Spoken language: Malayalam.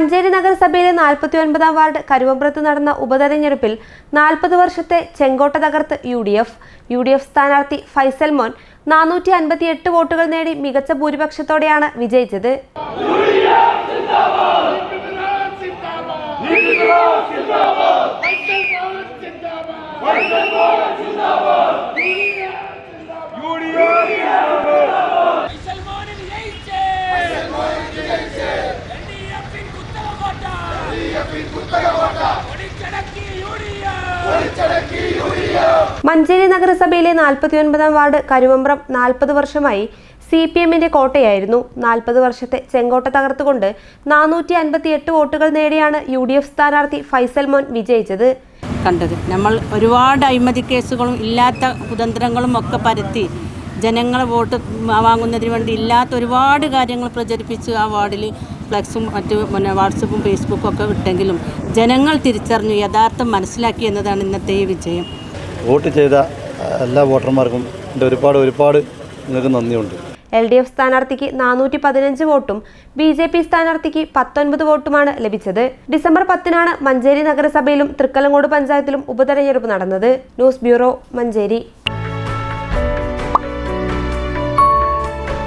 Manjeri നഗരസഭയിലെ നാൽപ്പത്തി ഒൻപതാം വാർഡ് കരുവമ്പ്രത്ത് നടന്ന ഉപതെരഞ്ഞെടുപ്പിൽ നാൽപ്പത് വർഷത്തെ ചെങ്കോട്ട തകർത്ത് U D F. U D F സ്ഥാനാർത്ഥി ഫൈസൽ മോൻ നാനൂറ്റി അൻപത്തി എട്ട് വോട്ടുകൾ നേടി മികച്ച ഭൂരിപക്ഷത്തോടെയാണ് വിജയിച്ചത്. മഞ്ചേരി നഗരസഭയിലെ നാൽപ്പത്തിയൊൻപതാം വാർഡ് കരുവമ്പ്രം നാൽപ്പത് വർഷമായി സി പി എമ്മിന്റെ കോട്ടയായിരുന്നു. നാൽപ്പത് വർഷത്തെ ചെങ്കോട്ട തകർത്തുകൊണ്ട് നാനൂറ്റി അൻപത്തി എട്ട് വോട്ടുകൾ നേടിയാണ് യു ഡി എഫ് സ്ഥാനാർത്ഥി ഫൈസൽ മോൻ വിജയിച്ചത്. കണ്ടത്. നമ്മൾ ഒരുപാട് അഴിമതി കേസുകളും ഇല്ലാത്ത കുതന്ത്രങ്ങളും ഒക്കെ പരത്തി ജനങ്ങളെ വോട്ട് വാങ്ങുന്നതിന് വേണ്ടി ഇല്ലാത്ത ഒരുപാട് കാര്യങ്ങൾ പ്രചരിപ്പിച്ച് ആ വാർഡിൽ ഫ്ലെക്സും മറ്റ് പിന്നെ വാട്സപ്പും ഫേസ്ബുക്കും ഒക്കെ ഇട്ടെങ്കിലും ജനങ്ങൾ തിരിച്ചറിഞ്ഞു യഥാർത്ഥം മനസ്സിലാക്കി എന്നതാണ് ഇന്നത്തെ ഈ വിജയം. വോട്ട് ചെയ്ത എല്ലാ വോട്ടർമാർക്കും എന്റെ ഒരുപാട് ഒരുപാട് നിങ്ങൾക്ക് നന്ദിയുണ്ട്. എൽ ഡി എഫ് സ്ഥാനാർത്ഥിക്ക് നാനൂറ്റി പതിനഞ്ച് വോട്ടും ബി ജെ പി സ്ഥാനാർത്ഥിക്ക് പത്തൊൻപത് വോട്ടുമാണ് ലഭിച്ചത്. ഡിസംബർ പത്തിനാണ് മഞ്ചേരി നഗരസഭയിലും തൃക്കലങ്ങോട് പഞ്ചായത്തിലും ഉപതെരഞ്ഞെടുപ്പ് നടന്നത്. News bureau Manjeri.